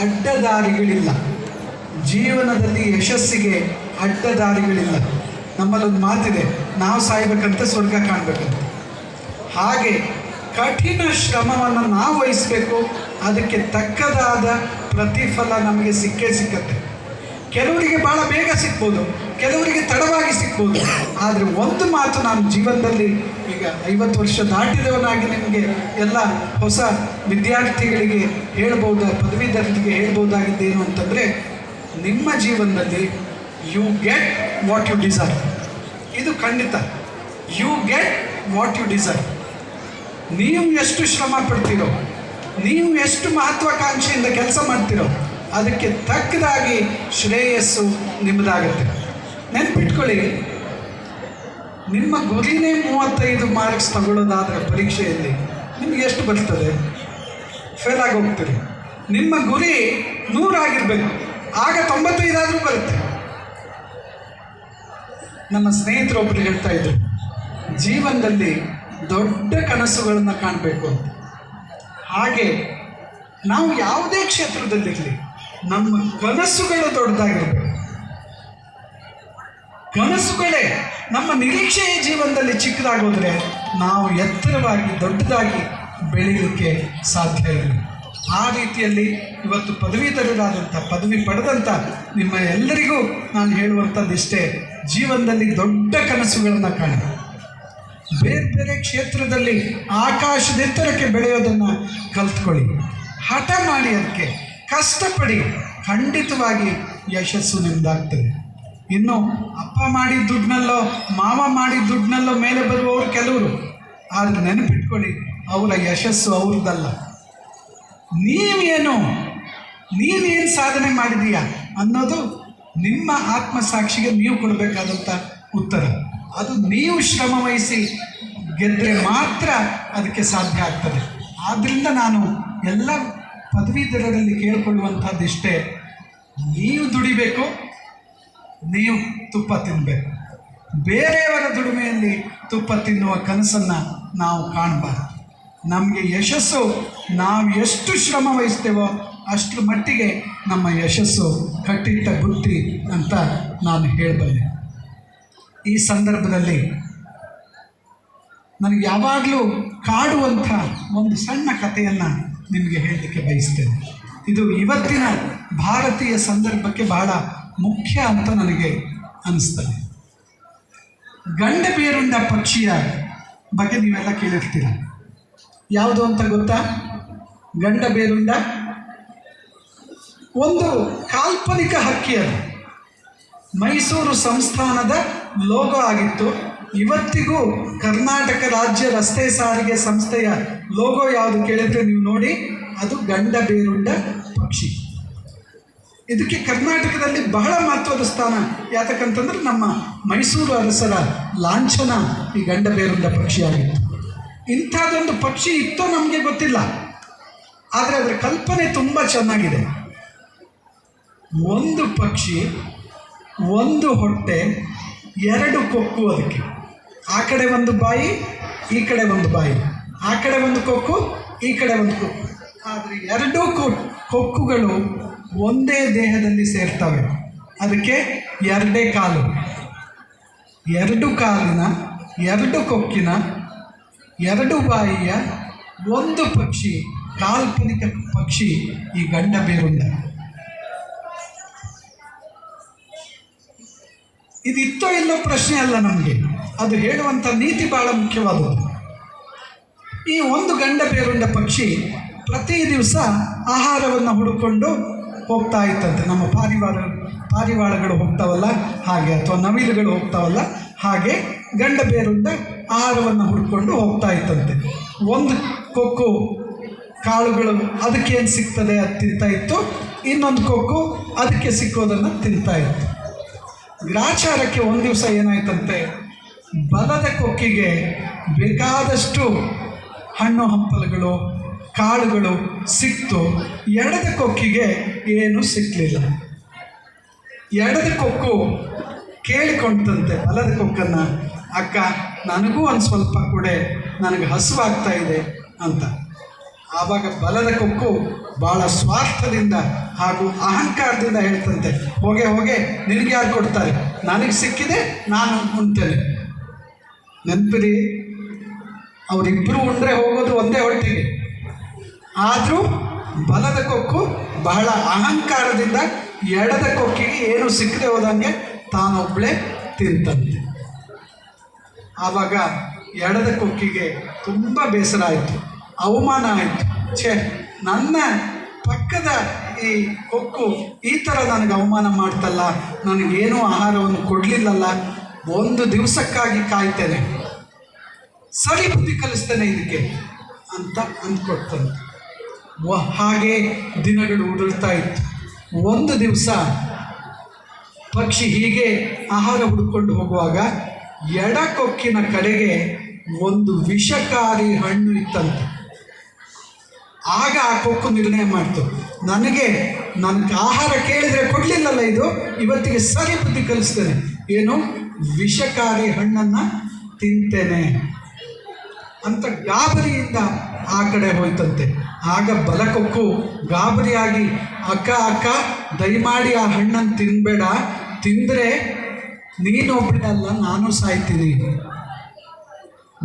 ಅಡ್ಡದಾರಿಗಳಿಲ್ಲ. ಜೀವನದಲ್ಲಿ ಯಶಸ್ಸಿಗೆ ಅಡ್ಡದಾರಿಗಳಿಲ್ಲ. ನಮ್ಮಲ್ಲೊಂದು ಮಾತಿದೆ, ನಾವು ಸಾಯ್ಬೇಕಂತ ಸ್ವರ್ಗ ಕಾಣಬೇಕಂತ. ಹಾಗೆ ಕಠಿಣ ಶ್ರಮವನ್ನು ನಾವು ವಹಿಸಬೇಕು, ಅದಕ್ಕೆ ತಕ್ಕದಾದ ಪ್ರತಿಫಲ ನಮಗೆ ಸಿಕ್ಕೇ ಸಿಕ್ಕತ್ತೆ. ಕೆಲವರಿಗೆ ಭಾಳ ಬೇಗ ಸಿಗ್ಬೋದು, ಕೆಲವರಿಗೆ ತಡವಾಗಿ ಸಿಗ್ಬೋದು. ಆದರೆ ಒಂದು ಮಾತು ನಾನು ಜೀವನದಲ್ಲಿ ಈಗ ಐವತ್ತು ವರ್ಷ ದಾಟಿದವನಾಗಿ ನಿಮಗೆ ಎಲ್ಲ ಹೊಸ ವಿದ್ಯಾರ್ಥಿಗಳಿಗೆ ಹೇಳ್ಬೋದು, ಪದವೀಧರರಿಗೆ ಹೇಳ್ಬೋದಾಗಿದ್ದೇನು ಅಂತಂದರೆ, ನಿಮ್ಮ ಜೀವನದಲ್ಲಿ you get what you deserve ಇದು ಖಂಡಿತ. You get what you deserve ನೀವು ಎಷ್ಟು ಶ್ರಮ ಪಡ್ತೀರೋ, ನೀವು ಎಷ್ಟು ಮಹತ್ವಾಕಾಂಕ್ಷೆಯಿಂದ ಕೆಲಸ ಮಾಡ್ತೀರೋ ಅದಕ್ಕೆ ತಕ್ಕದಾಗಿ ಶ್ರೇಯಸ್ಸು ನಿಮ್ಮದಾಗುತ್ತೆ. ನೆನ್ಪಿಟ್ಕೊಳ್ಳಿ, ನಿಮ್ಮ ಗುರಿನೇ ಮೂವತ್ತೈದು ಮಾರ್ಕ್ಸ್ ತಗೊಳ್ಳೋದಾದರೆ ಪರೀಕ್ಷೆಯಲ್ಲಿ ನಿಮ್ಗೆ ಎಷ್ಟು ಬರ್ತದೆ? ಫೇಲ್ ಆಗಿ ಹೋಗ್ತೀರಿ. ನಿಮ್ಮ ಗುರಿ ನೂರಾಗಿರ್ಬೇಕು ಆಗ ತೊಂಬತ್ತೈದಾದರೂ ಬರುತ್ತೆ. ನಮ್ಮ ಸ್ನೇಹಿತರೊಬ್ಬರು ಹೇಳ್ತಾ ಇದ್ರು, ಜೀವನದಲ್ಲಿ ದೊಡ್ಡ ಕನಸುಗಳನ್ನು ಕಾಣಬೇಕು ಅಂತ. ಹಾಗೆ ನಾವು ಯಾವುದೇ ಕ್ಷೇತ್ರದಲ್ಲಿರಲಿ ನಮ್ಮ ಕನಸುಗಳು ದೊಡ್ಡದಾಗಿರಬೇಕು. ಕನಸುಗಳೇ ನಮ್ಮ ನಿರೀಕ್ಷೆಯ ಜೀವನದಲ್ಲಿ ಚಿಕ್ಕದಾಗೋದ್ರೆ ನಾವು ಎತ್ತರವಾಗಿ, ದೊಡ್ಡದಾಗಿ ಬೆಳೆಯಲಿಕ್ಕೆ ಸಾಧ್ಯ ಇಲ್ಲ ಆ ರೀತಿಯಲ್ಲಿ ಇವತ್ತು ಪದವೀಧರರಾದಂಥ, ಪದವಿ ಪಡೆದಂಥ ನಿಮ್ಮ ಎಲ್ಲರಿಗೂ ನಾನು ಹೇಳುವಂಥದ್ದಿಷ್ಟೇ ಜೀವನದಲ್ಲಿ ದೊಡ್ಡ ಕನಸುಗಳನ್ನು ಕಾಣ. ಬೇರೆ ಬೇರೆ ಕ್ಷೇತ್ರದಲ್ಲಿ ಆಕಾಶದೆತ್ತರಕ್ಕೆ ಬೆಳೆಯೋದನ್ನು ಕಲ್ತ್ಕೊಳ್ಳಿ. ಹಠ ಮಾಡಿ ಅದಕ್ಕೆ. ಕಷ್ಟಪಡಿ ಖಂಡಿತವಾಗಿ ಯಶಸ್ಸು ನಿಮ್ದಾಗ್ತದೆ. ಇನ್ನು ಅಪ್ಪ ಮಾಡಿದ ದುಡ್ಡಿನಲ್ಲೋ, ಮಾವ ಮಾಡಿದ ದುಡ್ಡಿನಲ್ಲೋ ಮೇಲೆ ಬರುವವರು ಕೆಲವರು. ಆದರೆ ನೆನಪಿಟ್ಕೊಳ್ಳಿ, ಅವರ ಯಶಸ್ಸು ಅವ್ರದ್ದಲ್ಲ. ನೀವೇನು ನೀವೇನು ಸಾಧನೆ ಮಾಡಿದೀಯಾ ಅನ್ನೋದು ನಿಮ್ಮ ಆತ್ಮಸಾಕ್ಷಿಗೆ ನೀವು ಕೊಡಬೇಕಾದಂಥ ಉತ್ತರ. ಅದು ನೀವು ಶ್ರಮ ವಹಿಸಿ ಗೆದ್ದರೆ ಮಾತ್ರ ಅದಕ್ಕೆ ಸಾಧ್ಯ ಆಗ್ತದೆ. ಆದ್ದರಿಂದ ನಾನು ಎಲ್ಲ ಪದವೀಧರರಲ್ಲಿ ಕೇಳಿಕೊಳ್ಳುವಂಥದ್ದಿಷ್ಟೇ ನೀವು ದುಡಿಬೇಕು, ನೀವು ತುಪ್ಪ ತಿನ್ನಬೇಕು ಬೇರೆಯವರ ದುಡಿಮೆಯಲ್ಲಿ ತುಪ್ಪ ತಿನ್ನುವ ಕನಸನ್ನು ನಾವು ಕಾಣಬಾರ್ದು. ನಮಗೆ ಯಶಸ್ಸು ನಾವು ಎಷ್ಟು ಶ್ರಮ ವಹಿಸ್ತೇವೋ ಅಷ್ಟರ ಮಟ್ಟಿಗೆ ನಮ್ಮ ಯಶಸ್ಸು ಕಟ್ಟಿಟ್ಟ ಬುತ್ತಿ ಅಂತ ನಾನು ಹೇಳಬಲ್ಲೆ. ಈ ಸಂದರ್ಭದಲ್ಲಿ ನನಗೆ ಯಾವಾಗಲೂ ಕಾಡುವಂಥ ಒಂದು ಸಣ್ಣ ಕಥೆಯನ್ನು ನಿಮಗೆ ಹೇಳಲಿಕ್ಕೆ ಬಯಸ್ತೇನೆ. ಇದು ಇವತ್ತಿನ ಭಾರತೀಯ ಸಂದರ್ಭಕ್ಕೆ ಬಹಳ ಮುಖ್ಯ ಅಂತ ನನಗೆ ಅನಿಸ್ತದೆ. ಗಂಡ ಬೇರುಂಡ ಪಕ್ಷಿಯ ಬಗ್ಗೆ ನೀವೆಲ್ಲ ಕೇಳಿರ್ತೀರ. ಯಾವುದು ಅಂತ ಗೊತ್ತಾ? ಗಂಡ ಬೇರುಂಡ? ಒಂದು ಕಾಲ್ಪನಿಕ ಹಕ್ಕಿ ಮೈಸೂರು ಸಂಸ್ಥಾನದ ಲೋಗೋ ಆಗಿತ್ತು. ಇವತ್ತಿಗೂ ಕರ್ನಾಟಕ ರಾಜ್ಯ ರಸ್ತೆ ಸಾರಿಗೆ ಸಂಸ್ಥೆಯ ಲೋಗೋ ಯಾವುದು ಕೇಳಿದ್ರೆ ನೀವು ನೋಡಿ, ಅದು ಗಂಡ ಬೇರುಂಡ ಪಕ್ಷಿ. ಇದಕ್ಕೆ ಕರ್ನಾಟಕದಲ್ಲಿ ಬಹಳ ಮಹತ್ವದ ಸ್ಥಾನ ಯಾತಕ್ಕಂತಂದ್ರೆ ನಮ್ಮ ಮೈಸೂರು ಅರಸರ ಲಾಂಛನ ಈ ಗಂಡ ಬೇರುಂಡ ಪಕ್ಷಿಯಾಗಿತ್ತು. ಇಂಥದ್ದೊಂದು ಪಕ್ಷಿ ಇತ್ತೋ ನಮಗೆ ಗೊತ್ತಿಲ್ಲ. ಆದರೆ ಅದರ ಕಲ್ಪನೆ ತುಂಬ ಚೆನ್ನಾಗಿದೆ. ಒಂದು ಪಕ್ಷಿ, ಒಂದು ಹೊಟ್ಟೆ, ಎರಡು ಕೊಕ್ಕು ಅದಕ್ಕೆ. ಆ ಕಡೆ ಒಂದು ಬಾಯಿ, ಈ ಕಡೆ ಒಂದು ಬಾಯಿ. ಆ ಕಡೆ ಒಂದು ಕೊಕ್ಕು, ಈ ಕಡೆ ಒಂದು ಕೊಕ್ಕು. ಆದರೆ ಎರಡೂ ಕೊಕ್ಕುಗಳು ಒಂದೇ ದೇಹದಲ್ಲಿ ಸೇರ್ತವೆ. ಅದಕ್ಕೆ ಎರಡೇ ಕಾಲು. ಎರಡು ಕಾಲಿನ, ಎರಡು ಕೊಕ್ಕಿನ, ಎರಡು ಬಾಯಿಯ ಒಂದು ಪಕ್ಷಿ, ಕಾಲ್ಪನಿಕ ಪಕ್ಷಿ ಈ ಗಂಡ ಬೇರುಂಡ. ಇದಿತ್ತೋ ಇಲ್ಲೋ ಪ್ರಶ್ನೆ ಅಲ್ಲ ನಮಗೆ. ಅದು ಹೇಳುವಂಥ ನೀತಿ ಬಹಳ ಮುಖ್ಯವಾದದ್ದು. ಈ ಒಂದು ಗಂಡ ಬೇರುಂಡ ಪಕ್ಷಿ ಪ್ರತಿ ದಿವಸ ಆಹಾರವನ್ನು ಹುಡುಕೊಂಡು ಹೋಗ್ತಾ ಇತ್ತಂತೆ. ನಮ್ಮ ಪಾರಿವಾಳ, ಪಾರಿವಾಳಗಳು ಹೋಗ್ತಾವಲ್ಲ? ಹಾಗೆ, ಅಥವಾ ನವಿಲುಗಳು ಹೋಗ್ತಾವಲ್ಲ? ಹಾಗೆ ಗಂಡ ಬೇರುಂಡ ಆಹಾರವನ್ನು ಹುಡ್ಕೊಂಡು ಹೋಗ್ತಾ ಇತ್ತಂತೆ. ಒಂದು ಕೊಕ್ಕು ಕಾಳುಗಳು ಅದಕ್ಕೇನು ಸಿಗ್ತದೆ ಅದು ತಿಂತಾ ಇತ್ತು. ಇನ್ನೊಂದು ಕೊಕ್ಕು ಅದಕ್ಕೆ ಸಿಕ್ಕೋದನ್ನು ತಿಂತಾ ಇತ್ತು. ಗ್ರಾಚಾರಕ್ಕೆ ಒಂದು ದಿವಸ ಏನಾಯ್ತಂತೆ? ಬಲದ ಕೊಕ್ಕಿಗೆ ಬೇಕಾದಷ್ಟು ಹಣ್ಣು ಹಂಪಲುಗಳು, ಕಾಳುಗಳು ಸಿಕ್ತು. ಎಡದ ಕೊಕ್ಕಿಗೆ ಏನೂ ಸಿಕ್ಕಲಿಲ್ಲ ಎಡದ ಕೊಕ್ಕು ಕೇಳಿಕೊಂಡಂತೆ ಬಲದ ಕೊಕ್ಕನ್ನು, ಅಕ್ಕ, ನನಗೂ ಒಂದು ಸ್ವಲ್ಪ ಕೊಡೆ, ನನಗೆ ಹಸುವಾಗ್ತಾ ಇದೆ ಅಂತ. ಆವಾಗ ಬಲದ ಕೊಕ್ಕು ಭಾಳ ಸ್ವಾರ್ಥದಿಂದ ಹಾಗೂ ಅಹಂಕಾರದಿಂದ ಹೇಳ್ತಂತೆ, ಹೋಗೆ ಹೋಗೆ ನಿನಗೆ ಯಾರು ಕೊಡ್ತಾರೆ? ನನಗೆ ಸಿಕ್ಕಿದೆ, ನಾನು ಉಣ್ತೇನೆ. ನೆನಪಿರಿ ಅವರಿಬ್ಬರು ಉಂಡ್ರೆ ಹೋಗೋದು ಒಂದೇ ಹೊಟ್ಟೆಗೆ. ಆದರೂ ಬಲದ ಕೊಕ್ಕು ಬಹಳ ಅಹಂಕಾರದಿಂದ ಎಡದ ಕೊಕ್ಕಿಗೆ ಏನು ಸಿಕ್ಕದೆ ಹೋದಂಗೆ ತಾನೊಬ್ಬಳೇ ತಿಂತಂತೆ. ಆವಾಗ ಎಡದ ಕೊಕ್ಕಿಗೆ ತುಂಬ ಬೇಸರ ಆಯಿತು, ಅವಮಾನ ಆಯಿತು. ಛೇ, ನನ್ನ ಪಕ್ಕದ ಈ ಕೊಕ್ಕು ಈ ಥರ ನನಗೆ ಅವಮಾನ ಮಾಡ್ತಲ್ಲ, ನನಗೇನೂ ಆಹಾರವನ್ನು ಕೊಡಲಿಲ್ಲಲ್ಲ ಒಂದು ದಿವಸಕ್ಕಾಗಿ ಕಾಯ್ತೇನೆ. ಸರಿ ಬುದ್ಧಿ ಕಲಿಸ್ತೇನೆ ಇದಕ್ಕೆ ಅಂತ ಅಂದ್ಕೊಡ್ತಾನೆ ಹಾಗೆ ದಿನಗಳು ಉದುಳ್ತಾ ಇತ್ತು. ಒಂದು ದಿವಸ ಪಕ್ಷಿ ಹೀಗೆ ಆಹಾರ ಹುಡ್ಕೊಂಡು ಹೋಗುವಾಗ ಎಡಕೊಕ್ಕಿನ ಕಡೆಗೆ ಒಂದು ವಿಷಕಾರಿ ಹಣ್ಣು ಇತ್ತಂತೆ. ಆಗ ಆ ಕೊಕ್ಕು ನಿರ್ಣಯ ಮಾಡ್ತು. ನನಗೆ ನನ್ನ ಆಹಾರ ಕೇಳಿದರೆ ಕೊಡಲಿಲ್ಲಲ್ಲ ಇದು? ಇವತ್ತಿಗೆ ಸರಿ ಬುದ್ಧಿ ಕಲಿಸ್ತೇನೆ. ಏನು? ವಿಷಕಾರಿ ಹಣ್ಣನ್ನು ತಿಂತೇನೆ. ಅಂತ ಗಾಬರಿಯಿಂದ ಆ ಕಡೆ ಹೋಯ್ತಂತೆ. ಆಗ ಬಲಕೊಕ್ಕು ಗಾಬರಿಯಾಗಿ, ಅಕ್ಕ ಅಕ್ಕ, ದಯಮಾಡಿ ಆ ಹಣ್ಣನ್ನು ತಿನ್ನಬೇಡ ತಿಂದರೆ ನೀನೊಬ್ಬಳೇ ಅಲ್ಲ ನಾನು ಸಾಯ್ತೀನಿ.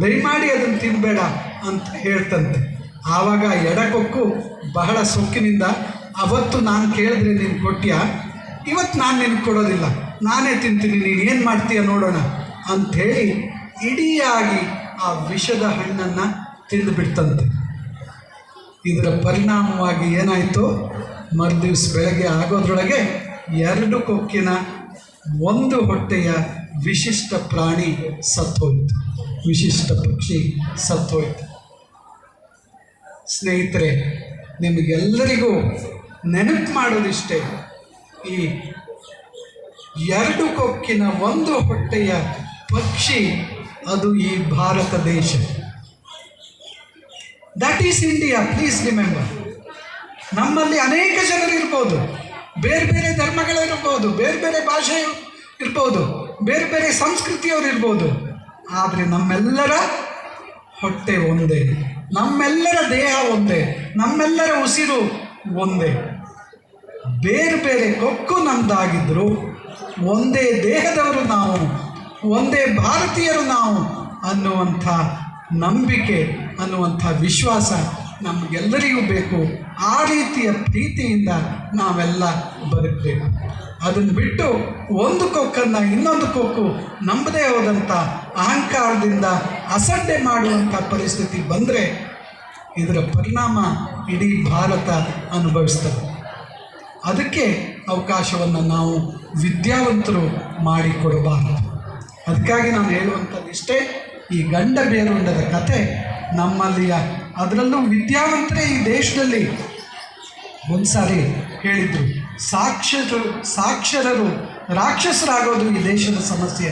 ದಯಮಾಡಿ ಅದನ್ನು ತಿನ್ನಬೇಡ ಅಂತ ಹೇಳ್ತಂತೆ. ಆವಾಗ ಎಡಕೊಕ್ಕು ಬಹಳ ಸೊಕ್ಕಿನಿಂದ, ಅವತ್ತು ನಾನು ಕೇಳಿದ್ರೆ ನೀನು ಕೊಟ್ಟಿಯ ಇವತ್ತು ನಾನು ನಿನಗೆ ಕೊಡೋದಿಲ್ಲ. ನಾನೇ ತಿಂತೀನಿ, ನೀನು ಏನು ಮಾಡ್ತೀಯ ನೋಡೋಣ. ಅಂಥೇಳಿ ಇಡಿಯಾಗಿ ಆ ವಿಷದ ಹಣ್ಣನ್ನು ತಿಂದುಬಿಡ್ತಂತೆ ಇದರ ಪರಿಣಾಮವಾಗಿ ಏನಾಯಿತು? ಮರುದಿವ್ಸ ಬೆಳಗ್ಗೆ ಆಗೋದ್ರೊಳಗೆ ಎರಡು ಕೊಕ್ಕಿನ ಒಂದು ಹೊಟ್ಟೆಯ ವಿಶಿಷ್ಟ ಪ್ರಾಣಿ ಸತ್ತೋಯ್ತು. ವಿಶಿಷ್ಟ ಪಕ್ಷಿ ಸತ್ತೋಯ್ತು. ಸ್ನೇಹಿತರೆ, ನಿಮಗೆಲ್ಲರಿಗೂ ನೆನಪು ಮಾಡೋದಿಷ್ಟೇ, ಈ ಎರಡು ಕೊಕ್ಕಿನ ಒಂದು ಹೊಟ್ಟೆಯ ಪಕ್ಷಿ ಅದು ಈ ಭಾರತ ದೇಶ. That is India please remember ನಮ್ಮಲ್ಲಿ ಅನೇಕ ಜನರು ಇರ್ಬೋದು, ಬೇರೆ ಬೇರೆ ಧರ್ಮಗಳಿರ್ಬೋದು ಬೇರೆ ಬೇರೆ ಭಾಷೆ ಇರ್ಬೋದು, ಬೇರೆ ಬೇರೆ ಸಂಸ್ಕೃತಿಯವರು ಇರ್ಬೋದು, ಆದರೆ ನಮ್ಮೆಲ್ಲರ ಹೊಟ್ಟೆ ಒಂದೇ. ನಮ್ಮೆಲ್ಲರ ದೇಹ ಒಂದೇ, ನಮ್ಮೆಲ್ಲರ ಉಸಿರು ಒಂದೇ. ಬೇರೆ ಬೇರೆ ಕೊಕ್ಕು ನಮ್ದಾಗಿದ್ದರು ಒಂದೇ ದೇಹದವರು ನಾವು, ಒಂದೇ ಭಾರತೀಯರು ನಾವು ಅನ್ನುವಂಥ ನಂಬಿಕೆ, ಅನ್ನುವಂಥ ವಿಶ್ವಾಸ ನಮಗೆಲ್ಲರಿಗೂ ಬೇಕು. ಆ ರೀತಿಯ ಪ್ರೀತಿಯಿಂದ ನಾವೆಲ್ಲ ಬದುಕಬೇಕು. ಅದನ್ನು ಬಿಟ್ಟು ಒಂದು ಕೊಕ್ಕನ್ನು ಇನ್ನೊಂದು ಕೊಕ್ಕು ನಂಬದೇ ಹೋದಂಥ ಅಹಂಕಾರದಿಂದ ಅಸಡ್ಡೆ ಮಾಡುವಂಥ ಪರಿಸ್ಥಿತಿ ಬಂದರೆ ಇದರ ಪರಿಣಾಮ ಇಡೀ ಭಾರತ ಅನುಭವಿಸ್ತದೆ. ಅದಕ್ಕೆ ಅವಕಾಶವನ್ನು ನಾವು ವಿದ್ಯಾವಂತರು ಮಾಡಿಕೊಡಬಾರದು. ಅದಕ್ಕಾಗಿ ನಾನು ಹೇಳುವಂಥದ್ದು ಇಷ್ಟೇ, ಈ ಗಂಡ ಬೇರುಂಡದ ಕತೆ ನಮ್ಮಲ್ಲಿಯ, ಅದರಲ್ಲೂ ವಿದ್ಯಾವಂತರೇ ಈ ದೇಶದಲ್ಲಿ ಒಂದು ಸಾರಿ ಹೇಳಿದರು. ಸಾಕ್ಷರರು ಸಾಕ್ಷರರು, ರಾಕ್ಷಸರಾಗೋದು ಈ ದೇಶದ ಸಮಸ್ಯೆ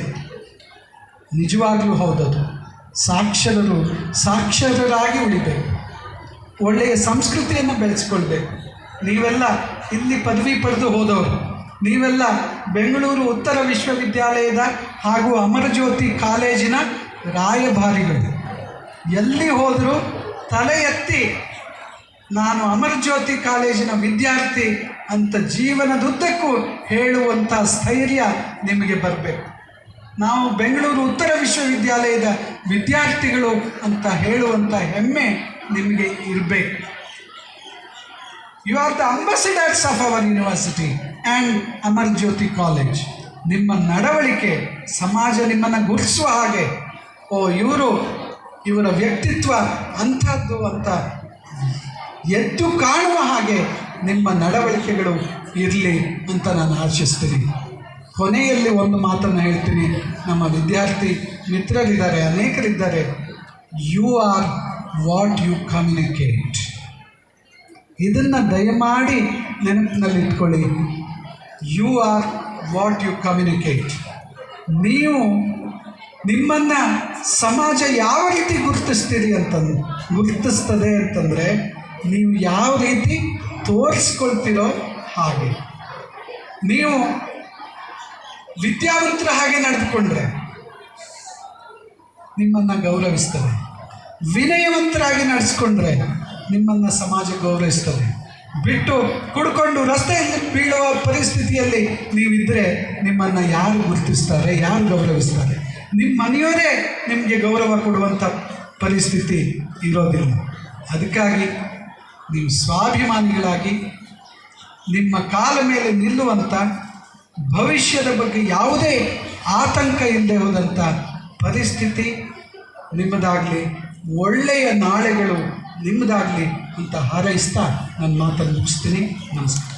ನಿಜವಾಗ್ಲೂ ಹೌದದು. ಸಾಕ್ಷರರು ಸಾಕ್ಷರರಾಗಿ ಉಳಿಬೇಕು. ಒಳ್ಳೆಯ ಸಂಸ್ಕೃತಿಯನ್ನು ಬೆಳೆಸ್ಕೊಳ್ಬೇಕು. ನೀವೆಲ್ಲ ಇಲ್ಲಿ ಪದವಿ ಪಡೆದು ಹೋದವರು, ನೀವೆಲ್ಲ ಬೆಂಗಳೂರು ಉತ್ತರ ವಿಶ್ವವಿದ್ಯಾಲಯದ ಹಾಗೂ ಅಮರಜ್ಯೋತಿ ಕಾಲೇಜಿನ ರಾಯಭಾರಿಗಳು. ಎಲ್ಲಿ ಹೋದರೂ ತಲೆ ಎತ್ತಿ ನಾನು ಅಮರಜ್ಯೋತಿ ಕಾಲೇಜಿನ ವಿದ್ಯಾರ್ಥಿ ಅಂತ ಜೀವನದುದ್ದಕ್ಕೂ ಹೇಳುವಂಥ ಸ್ಥೈರ್ಯ ನಿಮಗೆ ಬರಬೇಕು. ನಾವು ಬೆಂಗಳೂರು ಉತ್ತರ ವಿಶ್ವವಿದ್ಯಾಲಯದ ವಿದ್ಯಾರ್ಥಿಗಳು ಅಂತ ಹೇಳುವಂಥ ಹೆಮ್ಮೆ ನಿಮಗೆ ಇರಬೇಕು. You are the ambassadors of our university and Amar Jyoti college ನಿಮ್ಮ ನಡವಳಿಕೆ ಸಮಾಜ ನಿಮ್ಮನ್ನು ಗುರುತಿಸುವ ಹಾಗೆ. ಓ, ಇವರು ಇವರ ವ್ಯಕ್ತಿತ್ವ ಅಂಥದ್ದು ಅಂತ ಎದ್ದು ಕಾಣುವ ಹಾಗೆ ನಿಮ್ಮ ನಡವಳಿಕೆಗಳು ಇರಲಿ ಅಂತ ನಾನು ಆಶಿಸ್ತೀನಿ. ಕೊನೆಯಲ್ಲಿ ಒಂದು ಮಾತನ್ನು ಹೇಳ್ತೀನಿ. ನಮ್ಮ ವಿದ್ಯಾರ್ಥಿ ಮಿತ್ರರಿದ್ದಾರೆ, ಅನೇಕರಿದ್ದಾರೆ. You are what you communicate ಇದನ್ನು ದಯಮಾಡಿ ನೆನಪಿನಲ್ಲಿ ಇಟ್ಕೊಳ್ಳಿ you are what you communicate ನೀವು ನಿಮ್ಮನ್ನು ಸಮಾಜ ಯಾವ ರೀತಿ ಗುರುತಿಸ್ತೀರಿ ಅಂತಂದು ಗುರುತಿಸ್ತದೆ ಅಂತಂದರೆ ನೀವು ಯಾವ ರೀತಿ ತೋರಿಸ್ಕೊಳ್ತೀರೋ ಹಾಗೆ. ನೀವು ವಿದ್ಯಾವಂತರ ಹಾಗೆ ನಡೆದುಕೊಂಡ್ರೆ ನಿಮ್ಮನ್ನು ಗೌರವಿಸ್ತದೆ. ವಿನಯವಂತರಾಗಿ ನಡೆಸ್ಕೊಂಡ್ರೆ ನಿಮ್ಮನ್ನು ಸಮಾಜ ಗೌರವಿಸ್ತದೆ. ಬಿಟ್ಟು ಕುಡ್ಕೊಂಡು ರಸ್ತೆಯಲ್ಲಿ ಬೀಳುವ ಪರಿಸ್ಥಿತಿಯಲ್ಲಿ ನೀವಿದ್ದರೆ ನಿಮ್ಮನ್ನು ಯಾರು ಗುರುತಿಸ್ತಾರೆ, ಯಾರು ಗೌರವಿಸ್ತಾರೆ? ನಿಮ್ಮ ಮನೆಯವರೇ ನಿಮಗೆ ಗೌರವ ಕೊಡುವಂಥ ಪರಿಸ್ಥಿತಿ ಇರೋದಿಲ್ಲ. ಅದಕ್ಕಾಗಿ ನೀವು ಸ್ವಾಭಿಮಾನಿಗಳಾಗಿ ನಿಮ್ಮ ಕಾಲ ಮೇಲೆ ನಿಲ್ಲುವಂಥ ಭವಿಷ್ಯದ ಬಗ್ಗೆ ಯಾವುದೇ ಆತಂಕ ಇಲ್ಲದೆ ಹೋದಂಥ ಪರಿಸ್ಥಿತಿ ನಿಮ್ಮದಾಗಲಿ, ಒಳ್ಳೆಯ ನಾಳೆಗಳು ನಿಮ್ಮದಾಗಲಿ ಅಂತ ಹಾರೈಸ್ತಾ ನನ್ನ ಮಾತನ್ನು ಮುಗಿಸ್ತೀನಿ. ನಮಸ್ಕಾರ.